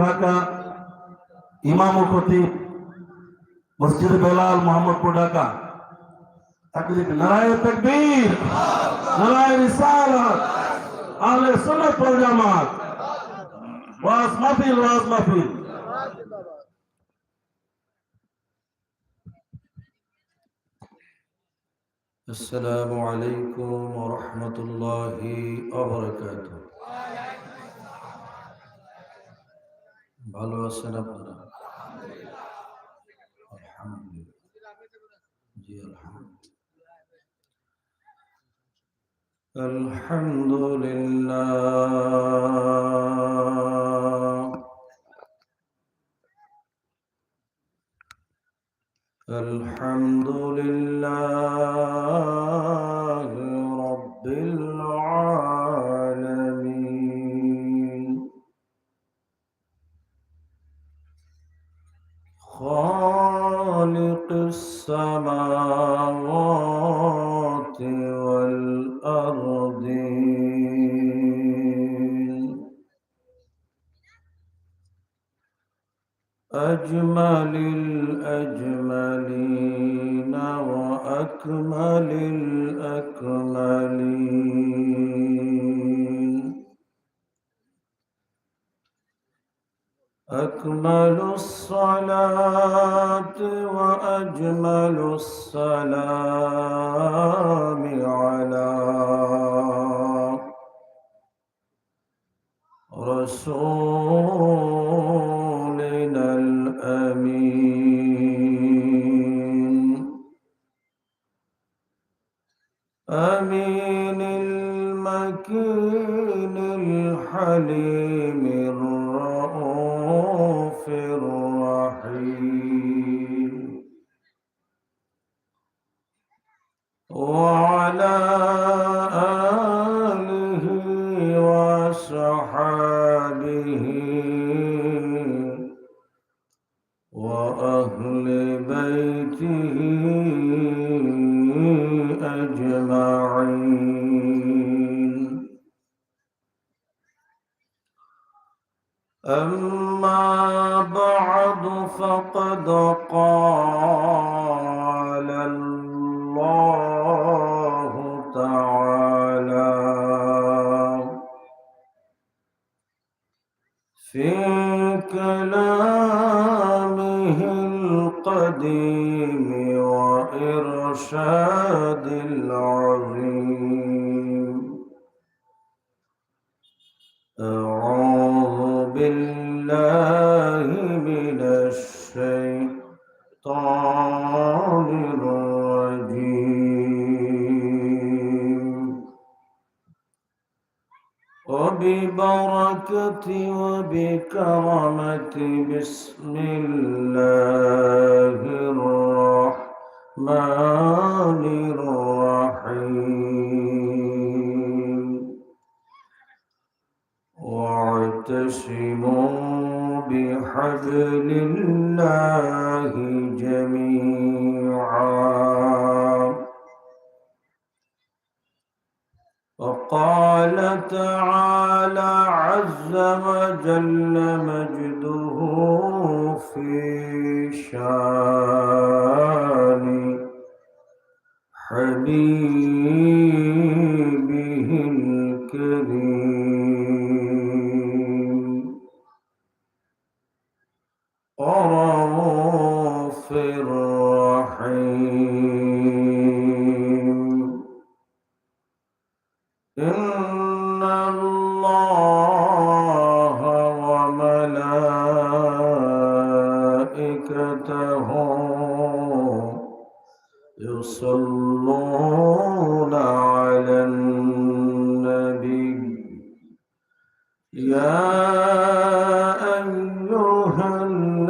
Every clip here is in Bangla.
ঢাকা ইমাম ও খতিব মসজিদ বেলাল মোহাম্মদপুর ঢাকা তাকবীর নারায়ে তাকবীর নারায়ে রিসালাত আহলে সুন্নাত ওয়াল জামাত ওয়াজ মাহফিল ওয়াজ মাহফিল السلام عليكم ورحمة الله وبركاته ভালো আছেন الحمد لله الحمد لله خالق السماوات والأرضين أجمل الأجملين وأكمل الأكملين. أكمل الصلاة وأجمل السلام على رسولنا الأمين. أمين المكين الحليم. بعد فقد قال الله تعالى. في كلامه القديم وإرشاد العظيم وببركة وبكرمة بسم الله الرحمن الرحيم. واعتصموا بحبل الله جميعا. وقال تعالى عز وجل مجده في شان حبيبه الكريم.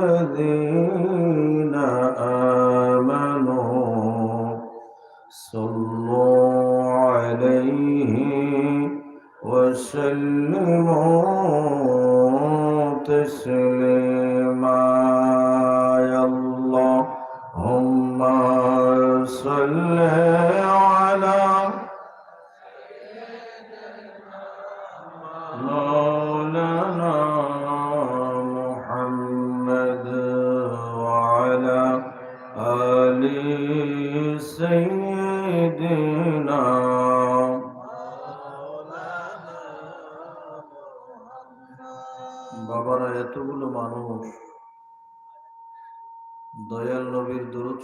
الذين آمنوا صلوا عليه وسلموا تسليما.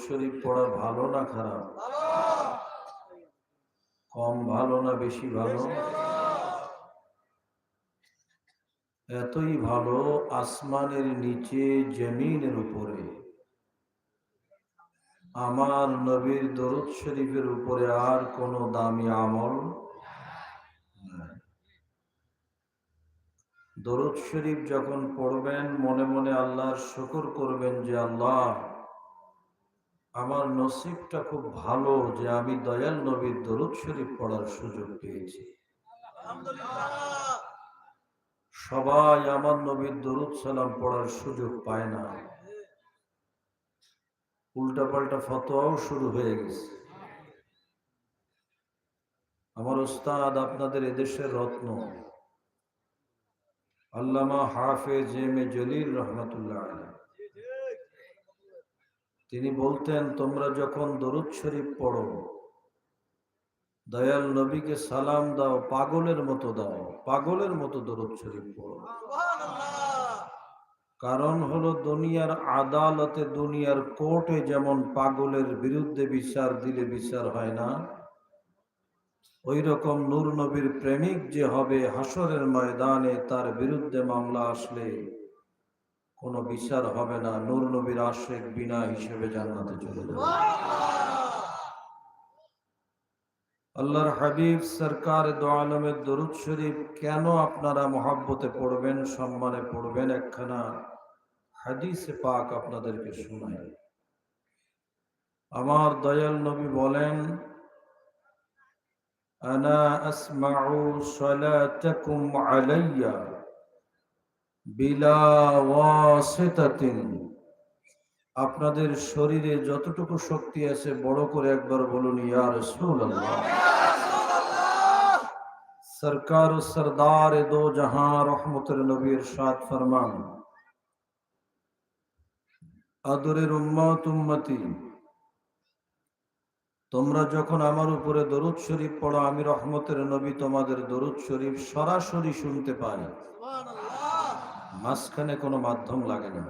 শরীফ পড়া ভালো না খারাপ? কম ভালো না বেশি ভালো? এতই ভালো আসমানের নিচে, জমিনের উপরে। আমার নবীর দরুদ শরীফের উপরে আর কোনো দামি আমল দরুদ শরীফ যখন পড়বেন, মনে মনে আল্লাহর শুকর করবেন যে আল্লাহ আমার নসিবটা খুব ভালো যে আমি দয়াল নবীর দরুদ শরীফ পড়ার সুযোগ পেয়েছি। সবাই আমার নবীর দরুদ সালাম পড়ার সুযোগ পায় না। উল্টা পাল্টা ফতোয়াও শুরু হয়ে গেছে। আমার ওস্তাদ, আপনাদের এদেশের রত্ন। আল্লামা হাফেজ এম এ জলিল রহমতুল্লাহ আলাইহ। তিনি বলতেন তোমরা যখন দরুদ শরীফ পড়ো দয়াল নবীকে সালাম দাও পাগলের মতো দাও পাগলের মতো দরুদ শরীফ পড়ো। কারণ হলো দুনিয়ার আদালতে দুনিয়ার কোর্টে যেমন পাগলের বিরুদ্ধে বিচার দিলে বিচার হয় না ওই রকম নূর নবীর প্রেমিক যে হবে হাসরের ময়দানে তার বিরুদ্ধে মামলা আসলে কোনো বিচার হবে না। নূর নবীর আশেক বিনা হিসেবে জান্নাতে চলে যাবে। আল্লাহর হাবিব সরকার দোয়ালমের দরুদ শরীফ কেন আপনারা মহাব্বতে পড়বেন, সম্মানে পড়বেন একখানা হাদিসে পাক আপনাদেরকে শোনায় আমার দয়াল নবী বলেন, আনা আসমাউ সালাতাকুম আলাইয়া। আপনাদের শরীরে যতটুকু শক্তি আছে, বড় করে একবার বলুন ইয়ার সরকার সরদার দো জাহান রহমতের নবীর সাত ফরমান। আদরের উম্মত, উম্মতি। তোমরা যখন আমার উপরে দরুদ শরীফ পড়ো, আমি রহমতের নবী তোমাদের দরুদ শরীফ সরাসরি শুনতে পাই। সুবহানাল্লাহ মাঝখানে কোনো মাধ্যম লাগে না।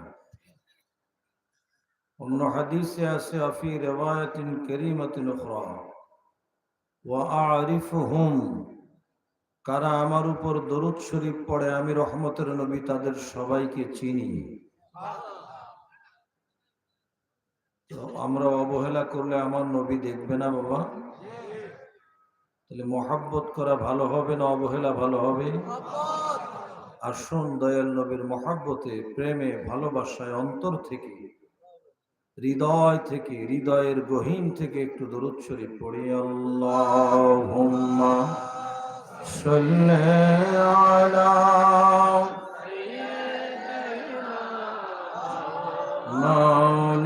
অন্য হাদিসে আছে, আফি রেওয়ায়াতিন করিমাতিন আরিফুহুম, কারা আমার উপর দরুদ শরীফ পড়ে, আমি রহমতের নবী তাদের সবাইকে চিনি। আমরা অবহেলা করলে আমার নবী দেখবে না বাবা? তাহলে মহাব্বত করা ভালো হবে না অবহেলা ভালো হবে? আসুন দয়াল নবীর মহাব্বতে, প্রেমে, ভালোবাসায় অন্তর থেকে, হৃদয় থেকে, হৃদয়ের গহীন থেকে একটু দরুদ শরীফ পড়ি। আল্লাহুম্মা সাল্লি আলা মাওলানা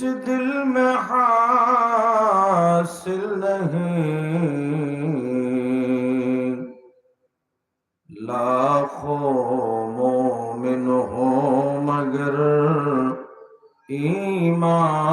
दिल में हासिल नहीं लाखों मोमिन हो मगर ईमान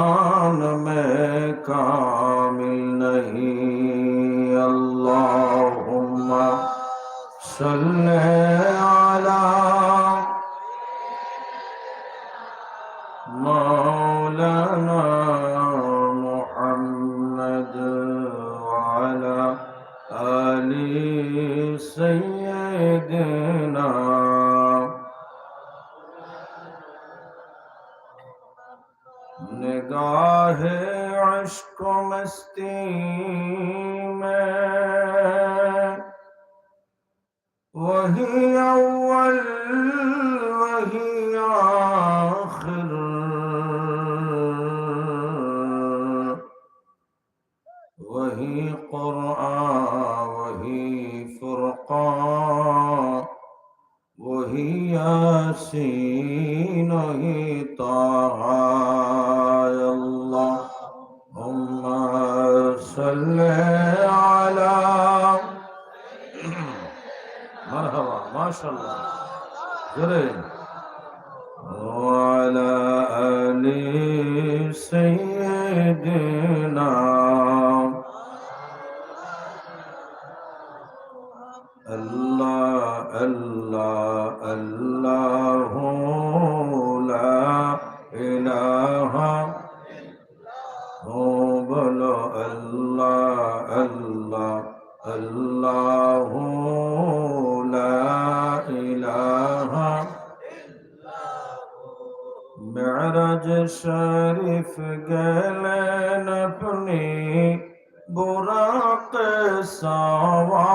آل سيدنا نگاہ عشق و مستی ترقى وهي سين هي يا الله اللهم صل على مرحبا ما شاء الله جرين الله الله الله لا إله. هو بلو الله الله الله لا إله. معرج شريف قالنا ابني براق سواه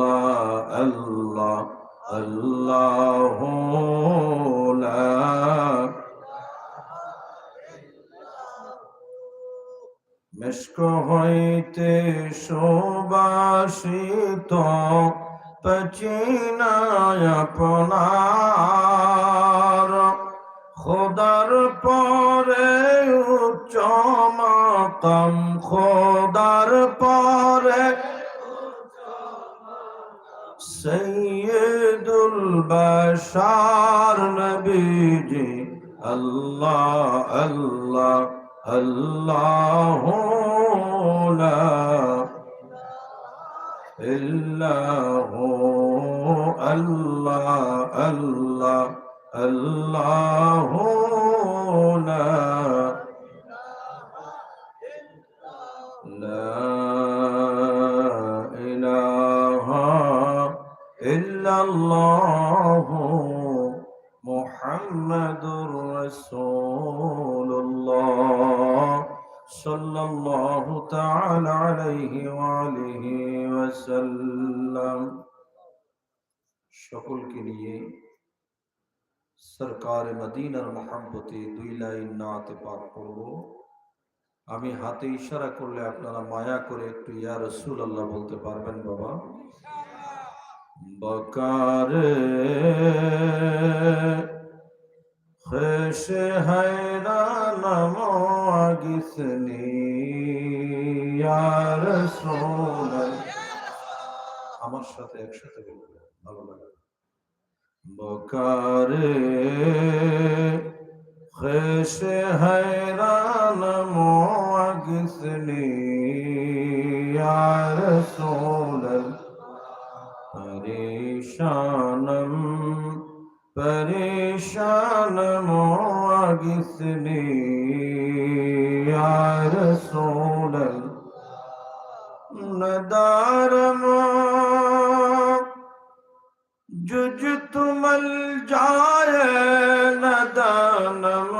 আল্লাহ আল্লাহ আল্লাহ মেশক হইতে সুবাসিত পচিনায় আপনার খোদার পরে উচ্চ মাকাম খোদার পরে সৈয়দুল বাশার নবীজি আল্লাহ আল্লাহ আল্লাহ লা ইল্লাহ আল্লাহ আল্লাহ আল্লাহ লা ইল্লাল্লাহু মুহাম্মাদুর রাসূলুল্লাহ সাল্লাল্লাহু তাআলা আলাইহি ওয়া আলিহি ওয়া সাল্লাম সকলকে নিয়ে সরকার মদিনার মহাব্বতে দুই লাইন নাত পাক পড়ব আমি হাতে ইশারা করলে আপনারা মায়া করে একটু ইয়া রসুল আল্লাহ বলতে পারবেন বাবা। বকারে খেসে হায়রানম আগিসনি আর সোনার আমার সাথে একসাথে বলবে, ভালো লাগে। বকারে খেসে হায়রানম আগিসনি আর সোনার परेशानम परेशान किसने यार सोनल नदारम जुज तुमल जाय नदानम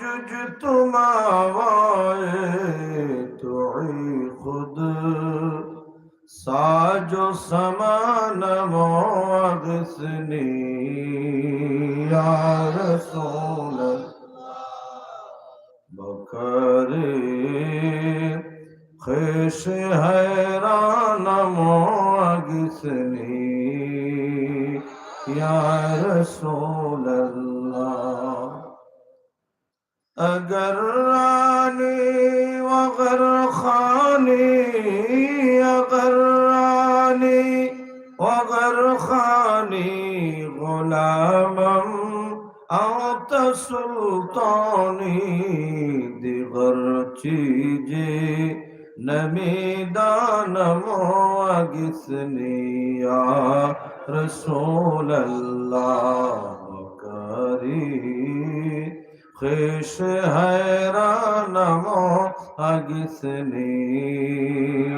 जुज तुमावाय तुई खुद साजो समा جهنم واغسني يا رسول بكري خش حیران واغسني يا رسول الله اگر وگر خانی غلامم أعط سلطاني دغر چیجے نمیدان مواگسنی یا رسول اللہ کری خیش حیران مواگسنی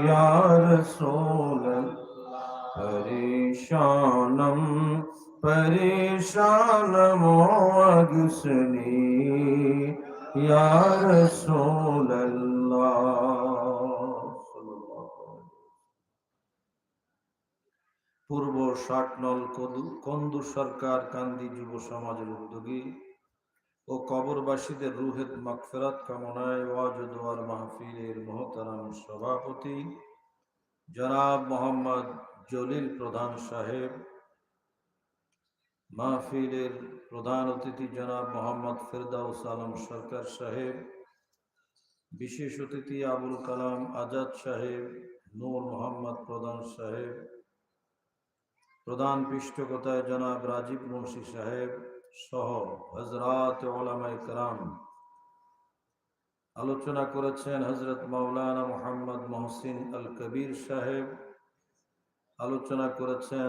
یا رسول اللہ परेशानं परेशानमो अगुसनी, या रसूल পূর্ব ষাটনল কন্দু সরকার কান্দি যুব সমাজের উদ্যোগী ও কবরবাসীদের রুহেত মাকফেরাত কামনায় ওয়াজুদোয়ার মাহফিলের মহতারাম সভাপতি জনাব মোহাম্মদ জলিল প্রধান সাহেব, মাহফিলের প্রধান অতিথি জনাব মোহাম্মদ ফেরদাউস আলম সরকার সাহেব, বিশেষ অতিথি আবুল কালাম আজাদ সাহেব, নূর মোহাম্মদ প্রধান সাহেব, প্রধান পৃষ্ঠকতায় জনাব রাজীব মুন্সি সাহেব সহ হজরত ওলামাই কালাম আলোচনা করেছেন হজরত মাওলানা মোহাম্মদ মহসিন আল কবির সাহেব আলোচনা করেছেন।